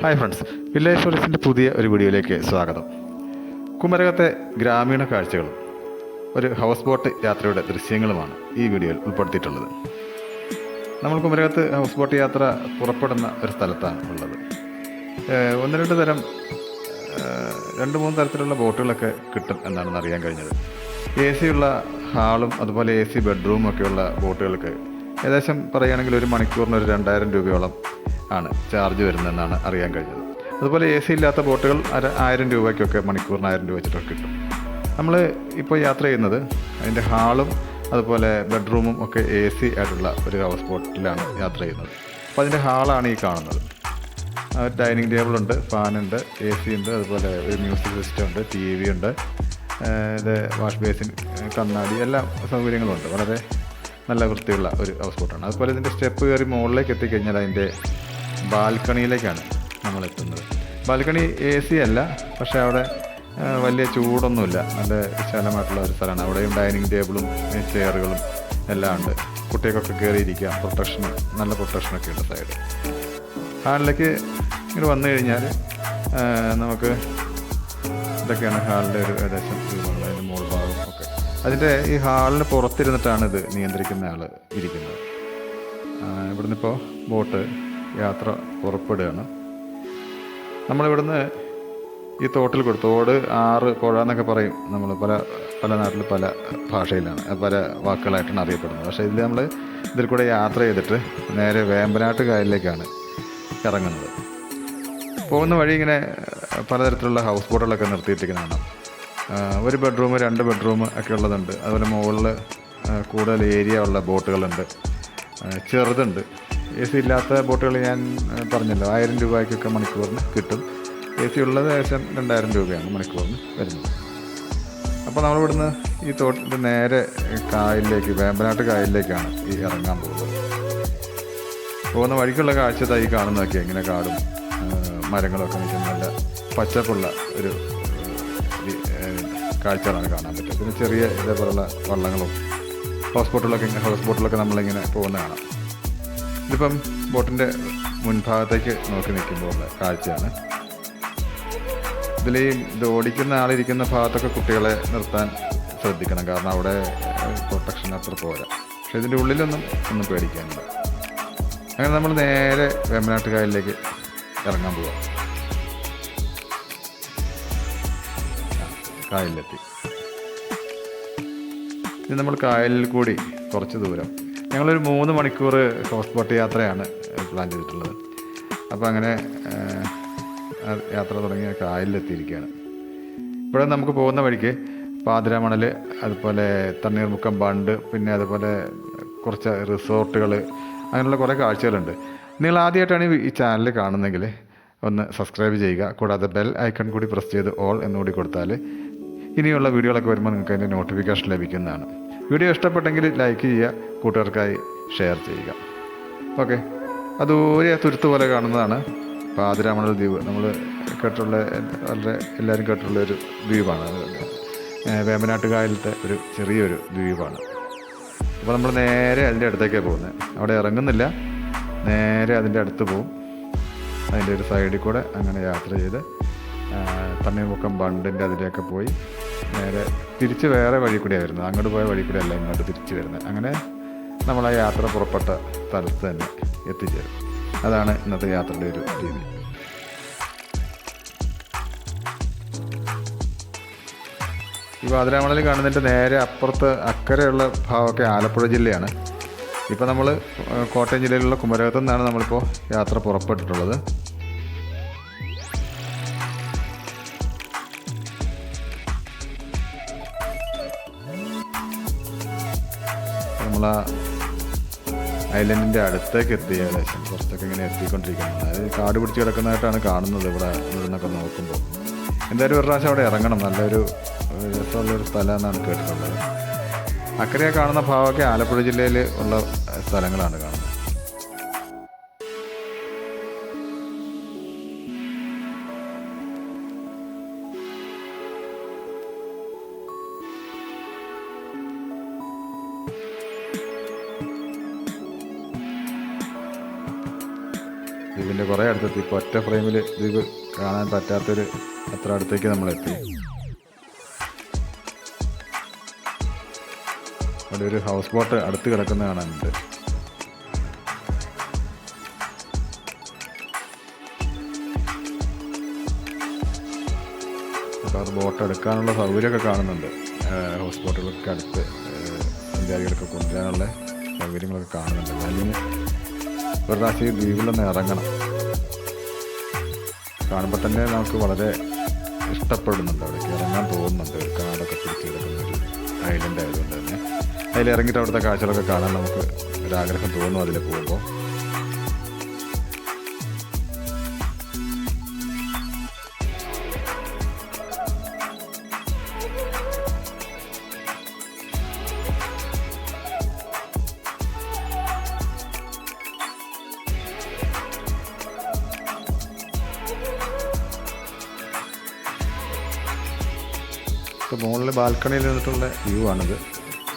Hi friends village ടൂറിസ്റ്റിന്റെ പുതിയ ഒരു വീഡിയോയിലേക്ക് സ്വാഗതം. കുമരകത്തെ ഗ്രാമീണ കാഴ്ചകളും ഒരു ഹൗസ് ബോട്ട് യാത്രയുടെ ദൃശ്യങ്ങളുമാണ് ഈ വീഡിയോയിൽ ഉൾപ്പെടുത്തിയിട്ടുള്ളത്. നമ്മൾ കുമരകത്ത് ഹൗസ് ബോട്ട് യാത്ര പുറപ്പെടുന്ന ഒരു സ്ഥലത്താണ് ഉള്ളത്. ഒന്ന് രണ്ട് തരം രണ്ട് മൂന്ന് തരത്തിലുള്ള ബോട്ടുകളൊക്കെ കിട്ടും എന്നാണ് അറിയാൻ കഴിഞ്ഞത്. എ സി ഉള്ള ഹാളും അതുപോലെ എ സി ബെഡ്റൂമൊക്കെയുള്ള ബോട്ടുകൾക്ക് ഏകദേശം പറയുകയാണെങ്കിൽ ഒരു മണിക്കൂറിന് ഒരു രണ്ടായിരം രൂപയോളം ആണ് ചാർജ് വരുന്നതെന്നാണ് അറിയാൻ കഴിഞ്ഞത്. അതുപോലെ എ സി ഇല്ലാത്ത ബോട്ടുകൾ അര ആയിരം രൂപയ്ക്കൊക്കെ മണിക്കൂറിന് ആയിരം രൂപ വെച്ചിട്ടൊക്കെ കിട്ടും. നമ്മൾ ഇപ്പോൾ യാത്ര ചെയ്യുന്നത് അതിന്റെ ഹാളും അതുപോലെ ബെഡ്റൂമും ഒക്കെ എ സി ആയിട്ടുള്ള ഒരു ഹൗസ് ബോട്ടിലാണ് യാത്ര ചെയ്യുന്നത്. അപ്പോൾ അതിന്റെ ഹാളാണ് ഈ കാണുന്നത്. ഡൈനിങ് ടേബിളുണ്ട് ഫാനുണ്ട് എ സി ഉണ്ട് അതുപോലെ ഒരു മ്യൂസിക് സിസ്റ്റം ഉണ്ട് ടി വി ഉണ്ട് ഇത് വാഷ് ബേസിൻ കണ്ണാടി എല്ലാ സൗകര്യങ്ങളും ഉണ്ട് വളരെ നല്ല വൃത്തിയുള്ള ഒരു ഹൗസ് ബോട്ടാണ് അതുപോലെ ഇതിന്റെ സ്റ്റെപ്പ് കയറി മുകളിലേക്ക് എത്തിക്കഴിഞ്ഞാൽ അതിന്റെ ബാൽക്കണിയിലേക്കാണ് നമ്മൾ എത്തുന്നത് ബാൽക്കണി എ സി അല്ല പക്ഷേ അവിടെ വലിയ ചൂടൊന്നുമില്ല. നല്ല വിശാലമായിട്ടുള്ള ഒരു സ്ഥലമാണ്. അവിടെയും ഡൈനിങ് ടേബിളും ചെയറുകളും എല്ലാം ഉണ്ട്. കുട്ടികൾക്കൊക്കെ കയറിയിരിക്കാം പ്രൊട്ടക്ഷൻ നല്ല പ്രൊട്ടക്ഷനൊക്കെ ഉണ്ട് സൈഡ്. ഹാളിലേക്ക് ഇങ്ങനെ വന്നു കഴിഞ്ഞാൽ നമുക്ക് ഇതൊക്കെയാണ് ഹാളിന്റെ ഒരു ഏകദേശം അതിന്റെ മോൾ ഭാഗം ഒക്കെ. അതിന്റെ ഈ ഹാളിന് പുറത്തിരുന്നിട്ടാണ് ഇത് നിയന്ത്രിക്കുന്ന ആൾ ഇരിക്കുന്നത്. ഇവിടുന്ന് ഇപ്പോൾ ബോട്ട് യാത്ര പുറപ്പെടുകയാണ്. നമ്മളിവിടുന്ന് ഈ തോട്ടിൽ കൂടെ തോട് ആറ് പുഴ എന്നൊക്കെ പറയും നമ്മൾ പല പല നാട്ടിൽ പല ഭാഷയിലാണ് പല വാക്കുകളായിട്ടാണ് അറിയപ്പെടുന്നത്. പക്ഷേ ഇതിൽ നമ്മൾ ഇതിൽ കൂടെ യാത്ര ചെയ്തിട്ട് നേരെ വേമ്പനാട്ട് കായലിലേക്കാണ് ഇറങ്ങുന്നത്. പോകുന്ന വഴി ഇങ്ങനെ പലതരത്തിലുള്ള ഹൗസ് ബോട്ടുകളൊക്കെ നിർത്തിയിട്ടിരിക്കുന്നതാണ് ഒരു ബെഡ്റൂം രണ്ട് ബെഡ്റൂം ഒക്കെ ഉള്ളതുണ്ട്. അതുപോലെ മുകളിൽ കൂടുതൽ ഏരിയ ഉള്ള ബോട്ടുകളുണ്ട്. ചെറുതുണ്ട്. എ സി ഇല്ലാത്ത ബോട്ടുകൾ ഞാൻ പറഞ്ഞല്ലോ. ആയിരം രൂപയ്ക്കൊക്കെ മണിക്കൂറിന് കിട്ടും. എ സി ഉള്ളത് ഏകദേശം രണ്ടായിരം രൂപയാണ് മണിക്കൂറിന് വരുന്നത്. അപ്പോൾ നമ്മളിവിടുന്ന് ഈ തോട്ടിന്റെ നേരെ കായലിലേക്ക് വേമ്പനാട്ട് കായലിലേക്കാണ് ഈ ഇറങ്ങാൻ പോകുന്നത്. പോകുന്ന വഴിക്കുള്ള കാഴ്ച തൈ കാണുന്നതൊക്കെ ഇങ്ങനെ കാടും മരങ്ങളൊക്കെ നിൽക്കുന്ന നല്ല പച്ചപ്പുള്ള ഒരു കാഴ്ചകളാണ് കാണാൻ പറ്റുക. പിന്നെ ചെറിയ ഇതേപോലുള്ള വള്ളങ്ങളും ഹൗസ് ഇങ്ങനെ ഹൗസ് ബോട്ടിലൊക്കെ നമ്മളിങ്ങനെ പോകുന്ന കാണാം ഇതിപ്പം ബോട്ടിന്റെ മുൻഭാഗത്തേക്ക് നോക്കി നിൽക്കുമ്പോൾ ഉള്ള കാഴ്ചയാണ്. ഇതിൽ ഇത് ഓടിക്കുന്ന ആളിരിക്കുന്ന ഭാഗത്തൊക്കെ കുട്ടികളെ നിർത്താൻ ശ്രദ്ധിക്കണം. കാരണം അവിടെ പ്രൊട്ടക്ഷൻ അത്ര പോരാ. പക്ഷെ ഇതിന്റെ ഉള്ളിലൊന്നും ഒന്നും പേടിക്കാനില്ല. അങ്ങനെ നമ്മൾ നേരെ വേമ്പനാട്ടുകായലിലേക്ക് ഇറങ്ങാൻ പോവാം. കായലിലെത്തി. ഇനി നമ്മൾ കായലിൽ കൂടി കുറച്ച് ദൂരം ഞങ്ങളൊരു മൂന്ന് മണിക്കൂർ ഹൗസ് ബോട്ട് യാത്രയാണ് പ്ലാൻ ചെയ്തിട്ടുള്ളത്. അപ്പോൾ അങ്ങനെ യാത്ര തുടങ്ങിയ കായലിലെത്തിയിരിക്കുകയാണ്. ഇവിടെ നമുക്ക് പോകുന്ന വഴിക്ക് പാതിരാമണൽ അതുപോലെ തണ്ണീർമുക്കം ബണ്ട് പിന്നെ അതുപോലെ കുറച്ച് റിസോർട്ടുകൾ അങ്ങനെയുള്ള കുറേ കാഴ്ചകളുണ്ട്. നിങ്ങൾ ആദ്യമായിട്ടാണ് ഈ- ചാനൽ കാണുന്നതെങ്കിൽ ഒന്ന് സബ്സ്ക്രൈബ് ചെയ്യുക. കൂടാതെ ബെൽ ഐക്കൺ കൂടി പ്രസ് ചെയ്ത് ഓൾ എന്നുകൂടി കൊടുത്താൽ ഇനിയുള്ള വീഡിയോകളൊക്കെ വരുമ്പോൾ നിങ്ങൾക്ക് അതിന്റെ നോട്ടിഫിക്കേഷൻ ലഭിക്കുന്നതാണ്. വീഡിയോ ഇഷ്ടപ്പെട്ടെങ്കിൽ ലൈക്ക് ചെയ്യുക കൂട്ടുകാർക്കായി ഷെയർ ചെയ്യുക. ഓക്കെ. അത് ഒരു തുരുത്ത് പോലെ കാണുന്നതാണ് പാതിരാമണൽ ദ്വീപ്. നമ്മൾ കേട്ടുള്ള വളരെ എല്ലാവരും കേട്ടുള്ള ഒരു ദ്വീപാണ് അത്. ഏഹ് വേമ്പനാട്ട് കായലത്തെ ഒരു ചെറിയൊരു ദ്വീപാണ്. അപ്പോൾ നമ്മൾ നേരെ അതിന്റെ അടുത്തേക്കാണ് പോകുന്നത്. അവിടെ ഇറങ്ങുന്നില്ല. നേരെ അതിന്റെ അടുത്ത് പോവും അതിന്റെ ഒരു സൈഡിൽ കൂടെ അങ്ങനെ യാത്ര ചെയ്ത് തണ്ണിമുക്കം ബണ്ടിന്റെ അതിലേക്ക് പോയി. നേരെ തിരിച്ച് വേറെ വഴി കൂടിയാണ് വരുന്നത്. അങ്ങോട്ട് പോയ വഴി കൂടിയല്ല ഇങ്ങോട്ട് തിരിച്ച് വരുന്നത്. അങ്ങനെ നമ്മൾ ആ യാത്ര പുറപ്പെട്ട സ്ഥലത്ത് തന്നെ എത്തിച്ചേരും. അതാണ് ഇന്നത്തെ യാത്രയുടെ ഒരു രീതി. ഈ വാതിരാമണൽ കാണുന്നതിന്റെ നേരെ അപ്പുറത്ത് അക്കരെയുള്ള ഭാഗമൊക്കെ ആലപ്പുഴ ജില്ലയാണ്. ഇപ്പോൾ നമ്മൾ കോട്ടയം ജില്ലയിലുള്ള കുമരകത്തു നിന്നാണ് നമ്മളിപ്പോൾ യാത്ര പുറപ്പെട്ടിട്ടുള്ളത്. ഐലൻഡിന്റെ അടുത്തേക്ക് എത്തി ഏകദേശം കുറച്ചൊക്കെ ഇങ്ങനെ എത്തിക്കൊണ്ടിരിക്കുകയാണ്. അതായത് കാട് പിടിച്ച് കിടക്കുന്നതായിട്ടാണ് കാണുന്നത് ഇവിടെ ഇവിടുന്നൊക്കെ നോക്കുമ്പോൾ. എന്തായാലും ഒരു പ്രാവശ്യം അവിടെ ഇറങ്ങണം. നല്ലൊരു രസമുള്ളൊരു സ്ഥലമെന്നാണ് കേട്ടിട്ടുള്ളത്. അക്കരെ കാണുന്ന ഭാഗമൊക്കെ ആലപ്പുഴ ജില്ലയിൽ ഉള്ള സ്ഥലങ്ങളാണ് കാണുന്നത്. കുറേ അടുത്തെത്തി. ഇപ്പോൾ ഒറ്റ ഫ്രെയിമിൽ ദ്വീപ് കാണാൻ പറ്റാത്തൊരു അത്ര അടുത്തേക്ക് നമ്മളെത്തി. അവിടെ ഒരു ഹൗസ് ബോട്ട് അടുത്ത് കിടക്കുന്ന കാണാനുണ്ട്. ബോട്ട് എടുക്കാനുള്ള സൗകര്യമൊക്കെ കാണുന്നുണ്ട്. ഹൗസ് ബോട്ടുകളൊക്കെ അടുത്ത് സഞ്ചാരികളൊക്കെ കൊണ്ടുവരാനുള്ള സൗകര്യങ്ങളൊക്കെ കാണുന്നുണ്ട്. അല്ലെങ്കിൽ ഒരു പ്രാവശ്യം ദ്വീപിലൊന്ന് ഇറങ്ങണം. കാണുമ്പോൾ തന്നെ നമുക്ക് വളരെ ഇഷ്ടപ്പെടുന്നുണ്ട് അവിടേക്ക് ഇറങ്ങാൻ തോന്നുന്നുണ്ട്. ഒരു കാടൊക്കെ പിടിച്ച് കിടക്കുന്ന ഒരു ഐലൻഡ് ആയതുകൊണ്ട് തന്നെ. അതിൽ ഇറങ്ങിയിട്ട് അവിടുത്തെ കാഴ്ചകളൊക്കെ കാണാൻ നമുക്ക് ഒരാഗ്രഹം തോന്നും അതിൽ പോകുമ്പോൾ ഇപ്പോൾ മുകളിൽ ബാൽക്കണിയിൽ നിന്നിട്ടുള്ള വ്യൂ ആണിത്.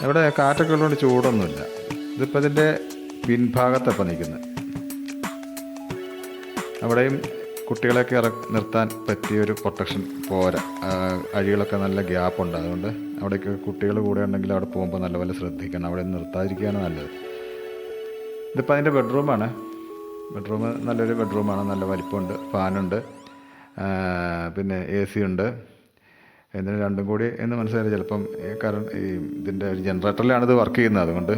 ഇവിടെ കാറ്റൊക്കെ ഉള്ളതുകൊണ്ട് ചൂടൊന്നുമില്ല. ഇതിപ്പോൾ ഇതിന്റെ പിൻഭാഗത്തപ്പം നിൽക്കുന്നത്. അവിടെയും കുട്ടികളെയൊക്കെ ഇറ നിർത്താൻ പറ്റിയൊരു പ്രൊട്ടക്ഷൻ പോരാ. അഴികളൊക്കെ നല്ല ഗ്യാപ്പുണ്ട് അതുകൊണ്ട് അവിടേക്ക് കുട്ടികൾ കൂടെ ഉണ്ടെങ്കിൽ അവിടെ പോകുമ്പോൾ നല്ലപോലെ ശ്രദ്ധിക്കണം. അവിടെ നിർത്താതിരിക്കുകയാണ് നല്ലത്. ഇതിപ്പോൾ അതിന്റെ ബെഡ്റൂമാണ് ബെഡ്റൂം നല്ലൊരു ബെഡ്റൂമാണ് നല്ല വലിപ്പമുണ്ട്. ഫാനുണ്ട് പിന്നെ എ സി ഉണ്ട്. ഇതിന് രണ്ടും കൂടി എന്ന് മനസ്സിലായി ചിലപ്പം കാരണം ഈ ഇതിന്റെ ഒരു ജനറേറ്ററിലാണ് ഇത് വർക്ക് ചെയ്യുന്നത്. അതുകൊണ്ട്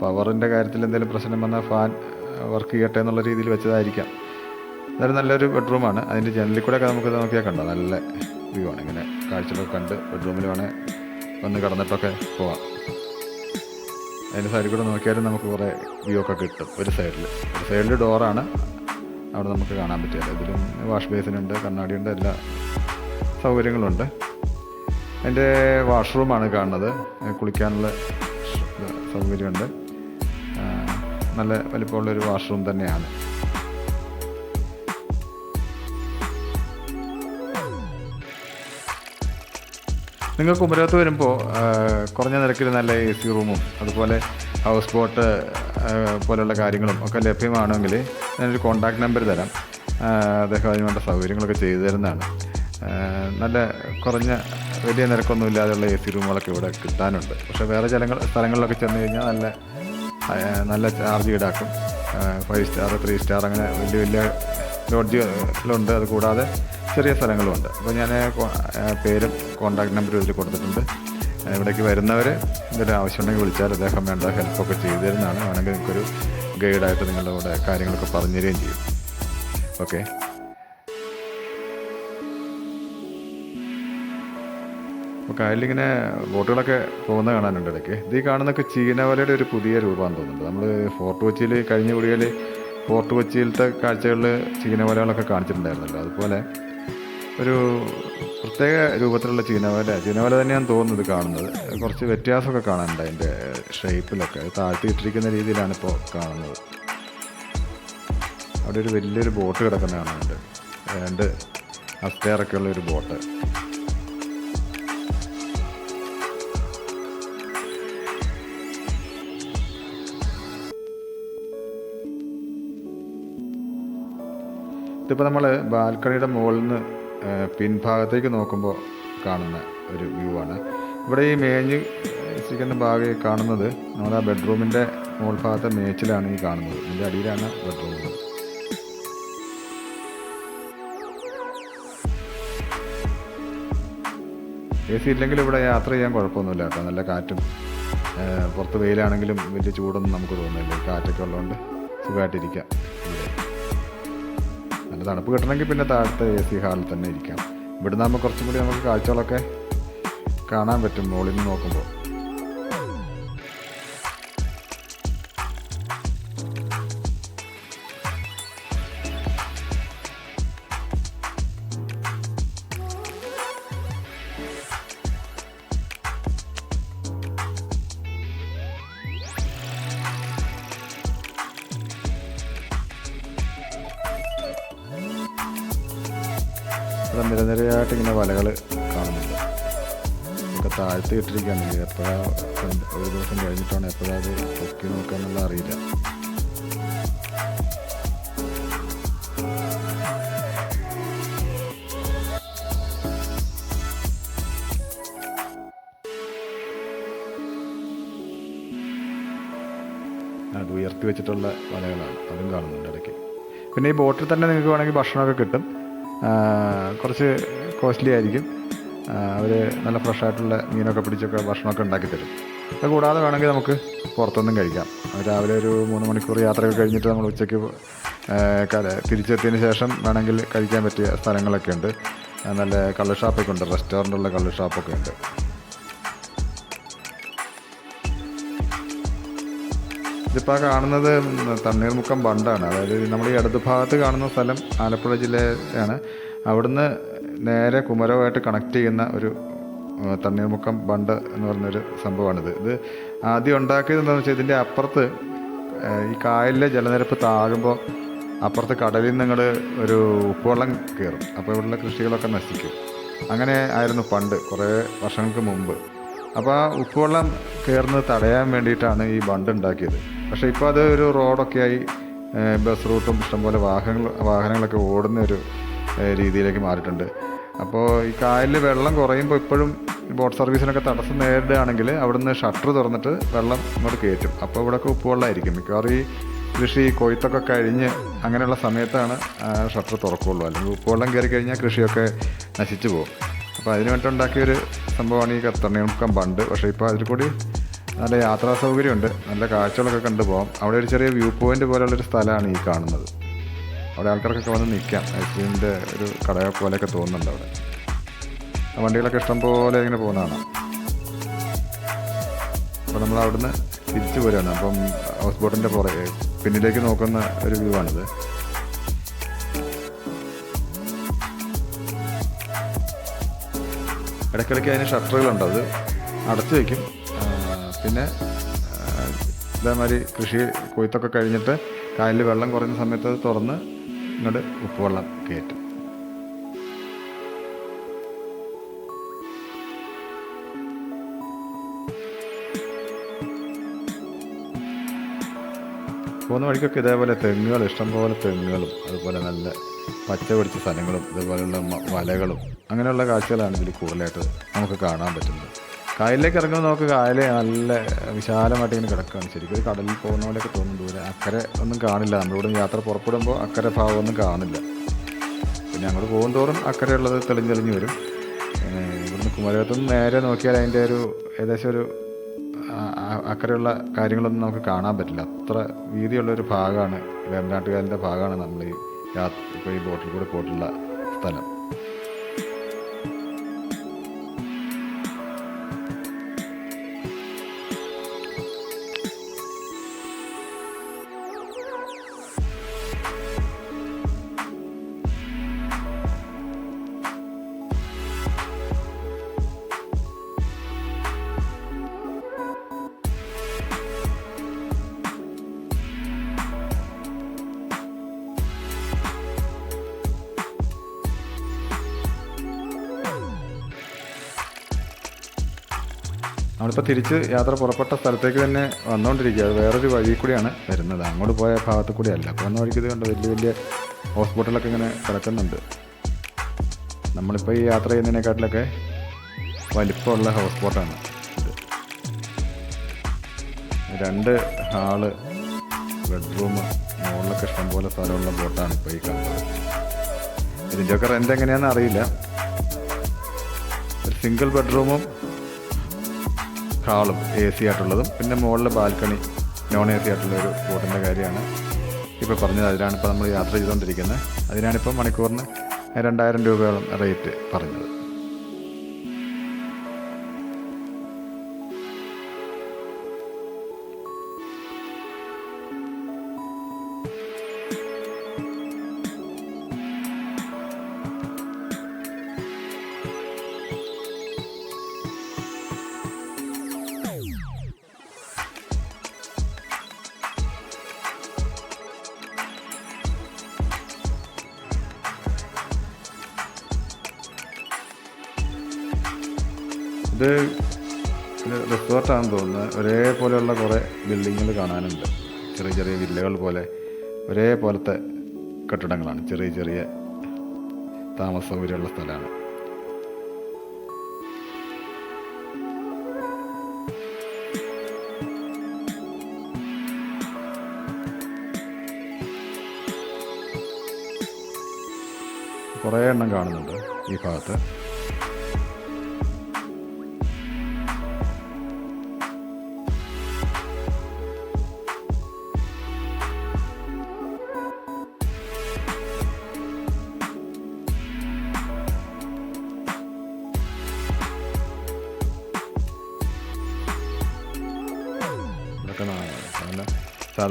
പവറിന്റെ കാര്യത്തിൽ എന്തെങ്കിലും പ്രശ്നം വന്നാൽ ഫാൻ വർക്ക് ചെയ്യട്ടെ എന്നുള്ള രീതിയിൽ വെച്ചതായിരിക്കാം. എന്നാലും നല്ലൊരു ബെഡ്റൂമാണ് അതിന്റെ ജനലിൽ കൂടെ ഒക്കെ നമുക്ക് നോക്കിയാൽ കണ്ടോ? നല്ല വ്യൂ ആണ്. ഇങ്ങനെ കാഴ്ചകളൊക്കെ കണ്ട് ബെഡ്റൂമിൽ വേണേൽ വന്ന് കടന്നിട്ടൊക്കെ പോവാം. അതിന്റെ സൈഡിൽ കൂടെ നോക്കിയാലും നമുക്ക് കുറേ വ്യൂ ഒക്കെ കിട്ടും. ഒരു സൈഡിൽ ഒരു സൈഡിൽ ഡോറാണ് അവിടെ നമുക്ക് കാണാൻ പറ്റിയത് ഇതിലും വാഷ് ബേസിനുണ്ട് കണ്ണാടിയുണ്ട് എല്ലാ സൗകര്യങ്ങളുണ്ട് എന്റെ വാഷ്റൂമാണ് കാണുന്നത്. കുളിക്കാനുള്ള സൗകര്യമുണ്ട്. നല്ല വലിപ്പമുള്ളൊരു വാഷ്റൂം തന്നെയാണ്. നിങ്ങൾ കുമരകത്ത് വരുമ്പോൾ കുറഞ്ഞ നിരക്കിൽ നല്ല എ സി റൂമും അതുപോലെ ഹൗസ് ബോട്ട് പോലെയുള്ള കാര്യങ്ങളും ഒക്കെ ലഭ്യമാണെങ്കിൽ ഞാനൊരു കോൺടാക്ട് നമ്പർ തരാം. അദ്ദേഹം അതിന് വേണ്ട സൗകര്യങ്ങളൊക്കെ ചെയ്തു തരുന്നതാണ്. നല്ല കുറഞ്ഞ വലിയ നിരക്കൊന്നും ഇല്ലാതെയുള്ള എ സി റൂമുകളൊക്കെ ഇവിടെ കിട്ടാനുണ്ട്. പക്ഷേ വേറെ ചില സ്ഥലങ്ങളിലൊക്കെ ചെന്ന് കഴിഞ്ഞാൽ നല്ല നല്ല ചാർജ് ഈടാക്കും. ഫൈവ് സ്റ്റാർ ത്രീ സ്റ്റാർ അങ്ങനെ വലിയ വലിയ ലോഡ്ജുകളുണ്ട്. അത് കൂടാതെ ചെറിയ സ്ഥലങ്ങളുമുണ്ട്. അപ്പോൾ ഞാൻ പേരും കോൺടാക്ട് നമ്പറും ഇതിൽ കൊടുത്തിട്ടുണ്ട്. ഇവിടേക്ക് വരുന്നവർ എന്തെങ്കിലും ആവശ്യമുണ്ടെങ്കിൽ വിളിച്ചാൽ അദ്ദേഹം വേണ്ട ഹെൽപ്പൊക്കെ ചെയ്തു തരുന്നതാണ്. വേണമെങ്കിൽ നിങ്ങൾക്കൊരു ഗൈഡായിട്ട് നിങ്ങളുടെ കൂടെ കാര്യങ്ങളൊക്കെ പറഞ്ഞു തരികയും ചെയ്യും. ഓക്കെ. അപ്പോൾ കായലിലിങ്ങനെ ബോട്ടുകളൊക്കെ പോകുന്ന കാണാനുണ്ട് ഇടയ്ക്ക്. ഇത് ഈ കാണുന്നൊക്കെ ചീനവലയുടെ ഒരു പുതിയ രൂപമാണെന്ന് തോന്നുന്നുണ്ട്. നമ്മൾ ഫോർട്ട് കൊച്ചിയിൽ കഴിഞ്ഞ കുടിയിൽ ഫോർട്ട് കൊച്ചിയിലത്തെ കാഴ്ചകളിൽ ചീനവലകളൊക്കെ കാണിച്ചിട്ടുണ്ടായിരുന്നല്ലോ. അതുപോലെ ഒരു പ്രത്യേക രൂപത്തിലുള്ള ചീനവല ചീനവല തന്നെയാണ് തോന്നുന്നത് കാണുന്നത്. കുറച്ച് വ്യത്യാസമൊക്കെ കാണാനുണ്ട് അതിന്റെ ഷേപ്പിലൊക്കെ. താഴ്ത്തിയിട്ടിരിക്കുന്ന രീതിയിലാണ് ഇപ്പോൾ കാണുന്നത്. അവിടെ ഒരു വലിയൊരു ബോട്ട് കിടക്കുന്ന കാണാനുണ്ട്. രണ്ട് അസ്റ്റെയറൊക്കെ ഉള്ള ഒരു ബോട്ട്. ഇതിപ്പോൾ നമ്മൾ ബാൽക്കണിയുടെ മുകളിൽ നിന്ന് പിൻഭാഗത്തേക്ക് നോക്കുമ്പോൾ കാണുന്ന ഒരു വ്യൂ ആണ്. ഇവിടെ ഈ മേഞ്ഞ് ഇരിക്കുന്ന ഭാഗം കാണുന്നത് നമ്മുടെ ബെഡ്റൂമിന്റെ മുകൾ ഭാഗത്തെ മേച്ചിലാണ് ഈ കാണുന്നത്. ഇതിന്റെ അടിയിലാണ് ബെഡ്റൂം. എ സി ഇല്ലെങ്കിൽ ഇവിടെ യാത്ര ചെയ്യാൻ കുഴപ്പമൊന്നുമില്ല. കേട്ടോ നല്ല കാറ്റും പുറത്ത് വെയിലാണെങ്കിലും വലിയ ചൂടൊന്നും നമുക്ക് തോന്നുന്നില്ല. കാറ്റൊക്കെ ഉള്ളതുകൊണ്ട് സുഖമായിട്ടിരിക്കാം തണുപ്പ് കിട്ടണമെങ്കിൽ പിന്നെ താഴത്തെ എ സി ഹാളിൽ തന്നെ ഇരിക്കാം. ഇവിടുന്ന് ആകുമ്പോൾ കുറച്ചും കൂടി നമുക്ക് കാഴ്ചകളൊക്കെ കാണാൻ പറ്റും. മുകളിൽ നിന്ന് നോക്കുമ്പോൾ. തീർത്തിരിക്കുകയാണ് എനിക്ക് എപ്പോഴാ ഒരു ദിവസം കഴിഞ്ഞിട്ടാണ് എപ്പോഴാ അത് പൊക്കി നോക്കാന്നുള്ള അറിയില്ല. അത് ഉയർത്തി വെച്ചിട്ടുള്ള വലകളാണ്. അതും കാണുന്നുണ്ട് ഇടയ്ക്ക്. പിന്നെ ഈ ബോട്ടിൽ തന്നെ നിങ്ങൾക്ക് വേണമെങ്കിൽ ഭക്ഷണമൊക്കെ കിട്ടും. കുറച്ച് കോസ്റ്റ്ലി ആയിരിക്കും. അവർ നല്ല ഫ്രഷായിട്ടുള്ള മീനൊക്കെ പിടിച്ചൊക്കെ ഭക്ഷണമൊക്കെ ഉണ്ടാക്കി തരും. അത് കൂടാതെ വേണമെങ്കിൽ നമുക്ക് പുറത്തൊന്നും കഴിക്കാം. രാവിലെ ഒരു മൂന്ന് മണിക്കൂർ യാത്രയൊക്കെ കഴിഞ്ഞിട്ട് നമ്മൾ ഉച്ചയ്ക്ക് തിരിച്ചെത്തിയതിന് ശേഷം വേണമെങ്കിൽ കഴിക്കാൻ പറ്റിയ സ്ഥലങ്ങളൊക്കെ ഉണ്ട്. നല്ല കള്ള് ഷാപ്പൊക്കെ ഉണ്ട്. റെസ്റ്റോറന്റുള്ള കള്ള് ഷാപ്പൊക്കെ ഉണ്ട്. ഇതിപ്പോൾ കാണുന്നത് തണ്ണീർമുക്കം ബണ്ടാണ്. അതായത് നമ്മൾ ഈ ഇടത് ഭാഗത്ത് കാണുന്ന സ്ഥലം ആലപ്പുഴ ജില്ലയാണ്. അവിടുന്ന് നേരെ കുമരവുമായിട്ട് കണക്ട് ചെയ്യുന്ന ഒരു തണ്ണീർമുക്കം ബണ്ട് എന്ന് പറഞ്ഞൊരു സംഭവമാണിത്. ഇത് ആദ്യം ഉണ്ടാക്കിയത് എന്താണെന്ന് വെച്ചാൽ ഇതിന്റെ അപ്പുറത്ത് ഈ കായലിലെ ജലനിരപ്പ് താഴുമ്പോൾ അപ്പുറത്ത് കടലിൽ നിന്ന് നിങ്ങൾ ഒരു ഉപ്പുവെള്ളം കയറും അപ്പോൾ ഇവിടെയുള്ള കൃഷികളൊക്കെ നശിക്കും. അങ്ങനെ ആയിരുന്നു പണ്ട് കുറേ വർഷങ്ങൾക്ക് മുമ്പ്. അപ്പോൾ ആ ഉപ്പുവെള്ളം കയറുന്നത് തടയാൻ വേണ്ടിയിട്ടാണ് ഈ ബണ്ട് ഉണ്ടാക്കിയത്. പക്ഷേ ഇപ്പോൾ അത് ഒരു റോഡൊക്കെ ആയി ബസ് റൂട്ടും ഇഷ്ടംപോലെ വാഹനങ്ങൾ വാഹനങ്ങളൊക്കെ ഓടുന്ന ഒരു രീതിയിലേക്ക് മാറിയിട്ടുണ്ട്. അപ്പോൾ ഈ കായലിൽ വെള്ളം കുറയുമ്പോൾ ഇപ്പോഴും ബോട്ട് സർവീസിനൊക്കെ തടസ്സം നേരിടുകയാണെങ്കിൽ അവിടുന്ന് ഷട്ടർ തുറന്നിട്ട് വെള്ളം ഇങ്ങോട്ട് കയറ്റും. അപ്പോൾ ഇവിടെയൊക്കെ ഉപ്പുവെള്ളമായിരിക്കും. മിക്കവാറും ഈ കൃഷി കൊയ്ത്തൊക്കെ കഴിഞ്ഞ് അങ്ങനെയുള്ള സമയത്താണ് ഷട്ടർ തുറക്കുള്ളൂ അല്ലെങ്കിൽ ഉപ്പുവെള്ളം കയറി കഴിഞ്ഞാൽ കൃഷിയൊക്കെ നശിച്ചു പോകും. അപ്പോൾ അതിന് വേണ്ടി ഉണ്ടാക്കിയൊരു സംഭവമാണ് ഈ കത്തണ്ണീർമുക്കം ബണ്ട് പക്ഷേ ഇപ്പോൾ അതിൽ കൂടി നല്ല യാത്രാ സൗകര്യമുണ്ട്. നല്ല കാഴ്ചകളൊക്കെ കണ്ടു പോകാം അവിടെ ഒരു ചെറിയ വ്യൂ പോയിന്റ് പോലുള്ളൊരു സ്ഥലമാണ് ഈ കാണുന്നത്. അവിടെ ആൾക്കാർക്കൊക്കെ വന്ന് നിൽക്കാം. ഐസ്ക്രീമിന്റെ ഒരു കട പോലെയൊക്കെ തോന്നുന്നുണ്ട് അവിടെ. വണ്ടികളൊക്കെ ഇഷ്ടം പോലെ ഇങ്ങനെ പോകുന്നതാണ്. അപ്പോൾ നമ്മൾ അവിടുന്ന് തിരിച്ചു പോരുകയാണ് അപ്പം ഹൗസ് ബോട്ടിന്റെ പുറകെ പിന്നിലേക്ക് നോക്കുന്ന ഒരു വ്യൂ ആണിത്. ഇടയ്ക്കിടയ്ക്ക് അതിന് ഷട്ടറുകളുണ്ട് അത് അടച്ചു വയ്ക്കും പിന്നെ ഇതേമാതിരി കൃഷി കൊയ്ത്തൊക്കെ കഴിഞ്ഞിട്ട് കായലിൽ വെള്ളം കുറഞ്ഞ സമയത്ത് അത് തുറന്ന് ഇങ്ങോട്ട് ഉപ്പുവെള്ളം കയറ്റും പോകുന്ന വഴിക്കൊക്കെ ഇതേപോലെ തെങ്ങുകൾ ഇഷ്ടംപോലെ തെങ്ങുകളും അതുപോലെ നല്ല പച്ച പിടിച്ച സ്ഥലങ്ങളും ഇതുപോലെയുള്ള വലകളും അങ്ങനെയുള്ള കാഴ്ചകളാണ് ഇതിൽ കൂടുതലായിട്ട് നമുക്ക് കാണാൻ പറ്റുന്നത്. കായലിലേക്ക് ഇറങ്ങുമ്പോൾ നമുക്ക് കായൽ നല്ല വിശാലമായിട്ട് ഇങ്ങനെ കിടക്കുകയാണ് ശരിക്കും ഒരു കടലിൽ പോകുന്ന പോലെയൊക്കെ തോന്നും. ദൂരെ അക്കരെ ഒന്നും കാണില്ല. നമ്മളിവിടെ യാത്ര പുറപ്പെടുമ്പോൾ അക്കരെ ഭാഗമൊന്നും കാണില്ല. പിന്നെ അങ്ങോട്ട് പോകും തോറും അക്കരെയുള്ളത് തെളിഞ്ഞ് തെളിഞ്ഞ് വരും. ഇവിടുന്ന് കുമരകത്തുനിന്ന് നേരെ നോക്കിയാൽ അതിന്റെ ഒരു ഏകദേശം ഒരു അക്കരെയുള്ള കാര്യങ്ങളൊന്നും നമുക്ക് കാണാൻ പറ്റില്ല. അത്ര വീതിയുള്ള ഒരു ഭാഗമാണ്. വേമ്പനാട്ടുകാലിന്റെ ഭാഗമാണ് നമ്മൾ ഈ ഇപ്പോൾ ഈ ബോട്ടിൽ കൂടെ പോയിട്ടുള്ള സ്ഥലം. നമ്മളിപ്പോൾ തിരിച്ച് യാത്ര പുറപ്പെട്ട സ്ഥലത്തേക്ക് തന്നെ വന്നുകൊണ്ടിരിക്കുക അത് വേറൊരു വഴി കൂടിയാണ് വരുന്നത്. അങ്ങോട്ട് പോയ ഭാഗത്ത് കൂടിയല്ല. വന്ന വഴിക്ക് ഇത് കണ്ട്? വലിയ വലിയ ഹോസ്പിറ്റലൊക്കെ ഇങ്ങനെ കിടക്കുന്നുണ്ട്. നമ്മളിപ്പോൾ ഈ യാത്ര ചെയ്യുന്നതിനെക്കാട്ടിലൊക്കെ വലിപ്പമുള്ള ഹൗസ് രണ്ട് ഹാൾ ബെഡ്റൂം മുകളിലൊക്കെ ഇഷ്ടംപോലെ സ്ഥലമുള്ള ബോട്ടാണ് ഇപ്പോൾ ഈ കാണുന്നത്. ഇതിന്റെയൊക്കെ റെന്റ് എങ്ങനെയാണെന്ന് അറിയില്ല. സിംഗിൾ ബെഡ്റൂമും ഹാളും എ സി ആയിട്ടുള്ളതും. പിന്നെ മുകളിൽ ബാൽക്കണി നോൺ എ സി ആയിട്ടുള്ള ഒരു ബോട്ടിന്റെ കാര്യമാണ്. ഇപ്പോൾ പറഞ്ഞത് അതിലാണ് ഇപ്പോൾ നമ്മൾ യാത്ര ചെയ്തുകൊണ്ടിരിക്കുന്നത്. അതിനാണിപ്പോൾ മണിക്കൂറിന് രണ്ടായിരം രൂപയോളം റേറ്റ് പറഞ്ഞത്. ഇത് റിസോർട്ടാണെന്ന് തോന്നുന്നത് ഒരേപോലെയുള്ള കുറേ ബിൽഡിങ്ങുകൾ കാണാനുണ്ട്. ചെറിയ ചെറിയ വില്ലകൾ പോലെ ഒരേപോലത്തെ കെട്ടിടങ്ങളാണ്. ചെറിയ ചെറിയ താമസ സൗകര്യമുള്ള സ്ഥലമാണ്. കുറേ എണ്ണം കാണുന്നുണ്ട് ഈ ഭാഗത്ത്.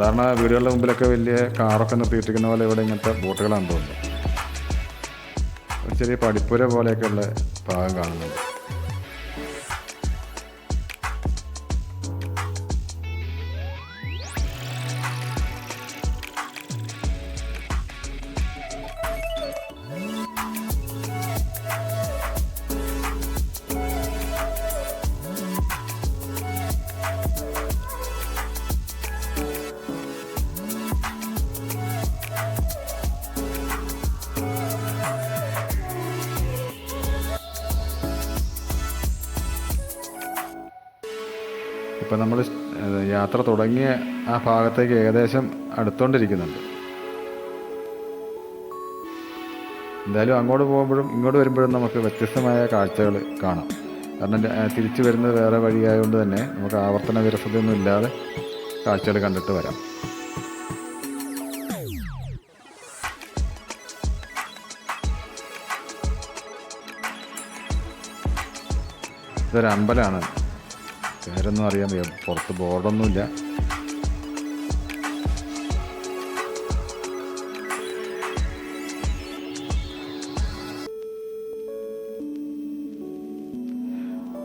സാധാരണ വീടുകളുടെ മുമ്പിലൊക്കെ വലിയ കാറൊക്കെ നിർത്തിയിട്ടിരിക്കുന്ന പോലെ ഇവിടെ ഇങ്ങനത്തെ ബോട്ടുകളാണ് തോന്നുന്നത് ഒരു ചെറിയ പടിപ്പുര പോലെയൊക്കെയുള്ള ഭാഗം കാണുന്നുണ്ട്. ഇപ്പം നമ്മൾ യാത്ര തുടങ്ങിയ ആ ഭാഗത്തേക്ക് ഏകദേശം അടുത്തോണ്ടിരിക്കുന്നുണ്ട്. എന്തായാലും അങ്ങോട്ട് പോകുമ്പോഴും ഇങ്ങോട്ട് വരുമ്പോഴും നമുക്ക് വ്യത്യസ്തമായ കാഴ്ചകൾ കാണാം. കാരണം തിരിച്ചു വരുന്നത് വേറെ വഴിയായതുകൊണ്ട് തന്നെ നമുക്ക് ആവർത്തന വിരസതയൊന്നും ഇല്ലാതെ കാഴ്ചകൾ കണ്ടിട്ട് വരാം. ഇതൊരു അമ്പലമാണ് പേരൊന്നും അറിയാൻ വയ്യ. പുറത്ത് ബോർഡൊന്നുമില്ല.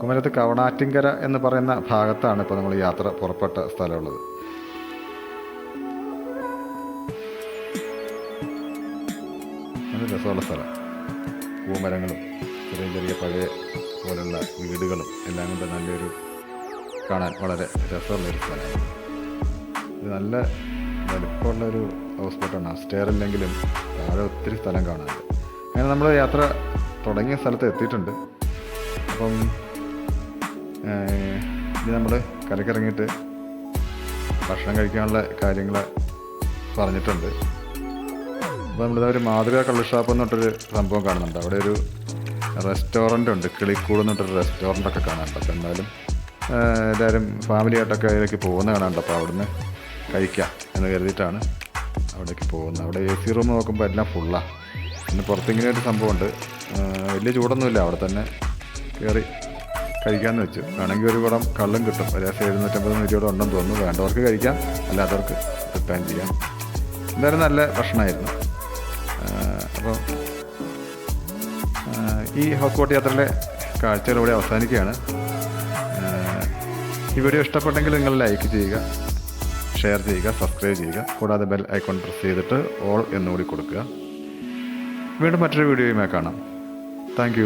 കുമരത്ത് കവണാറ്റിങ്കര എന്ന് പറയുന്ന ഭാഗത്താണ് ഇപ്പോൾ നമ്മൾ യാത്ര പുറപ്പെട്ട സ്ഥലമുള്ളത്. രസമുള്ള സ്ഥലം. പൂമരങ്ങളും ചെറിയ ചെറിയ പഴയ പോലുള്ള വീടുകളും എല്ലാം കൊണ്ട് നല്ലൊരു കാണാൻ വളരെ രസമുള്ളൊരു സ്ഥലമാണ് ഇത് നല്ല വലിപ്പമുള്ളൊരു ഹൗസ് ബോട്ടാണ് സ്റ്റെയർ ഇല്ലെങ്കിലും താഴെ ഒത്തിരി സ്ഥലം കാണാനുണ്ട്. അങ്ങനെ നമ്മൾ യാത്ര തുടങ്ങിയ സ്ഥലത്ത് എത്തിയിട്ടുണ്ട്. അപ്പം ഇനി നമ്മൾ കരക്കിറങ്ങിയിട്ട് ഭക്ഷണം കഴിക്കാനുള്ള കാര്യങ്ങൾ പറഞ്ഞിട്ടുണ്ട്. അപ്പോൾ നമ്മളിതാ ഒരു മാതൃക കള്ള് ഷാപ്പ് എന്ന് പറഞ്ഞൊരു സംഭവം കാണുന്നുണ്ട്. അവിടെ ഒരു റെസ്റ്റോറന്റ് ഉണ്ട്. കിളിക്കൂട് എന്ന് പറഞ്ഞിട്ടൊരു റെസ്റ്റോറന്റ് ഒക്കെ കാണാനുണ്ട്. അപ്പോൾ എന്തായാലും എല്ലാവരും ഫാമിലിയായിട്ടൊക്കെ അതിലേക്ക് പോകുന്ന കാണാണ്ട് അപ്പോൾ അവിടുന്ന് കഴിക്കാം എന്ന് കരുതിയിട്ടാണ് അവിടേക്ക് പോകുന്നത്. അവിടെ എ സി റൂം നോക്കുമ്പോൾ എല്ലാം ഫുള്ളാണ് പിന്നെ പുറത്തിങ്ങനെ ഒരു സംഭവമുണ്ട് വലിയ ചൂടൊന്നുമില്ല. അവിടെ തന്നെ കയറി കഴിക്കാമെന്ന് വെച്ചു. വേണമെങ്കിൽ ഒരു കുടം കള്ളും കിട്ടും. ഒരു ദിവസം എഴുന്നൂറ്റമ്പത് നൂറ്റിയോടെ ഉണ്ടെന്ന് തോന്നുന്നു. വേണ്ടവർക്ക് കഴിക്കാം അല്ലാത്തവർക്ക് റിട്ടേൺ ചെയ്യാം. എന്തായാലും നല്ല ഭക്ഷണമായിരുന്നു. അപ്പോൾ ഈ ഹൗസ് ബോട്ട് യാത്രയിലെ കാഴ്ചകൾ ഇവിടെ അവസാനിക്കുകയാണ്. ഈ വീഡിയോ ഇഷ്ടപ്പെട്ടെങ്കിൽ നിങ്ങൾ ലൈക്ക് ചെയ്യുക ഷെയർ ചെയ്യുക സബ്സ്ക്രൈബ് ചെയ്യുക. കൂടാതെ ബെൽ ഐക്കോൺ പ്രസ് ചെയ്തിട്ട് ഓൾ എന്നുകൂടി കൊടുക്കുക. വീണ്ടും മറ്റൊരു വീഡിയോയുമായി കാണാം. താങ്ക്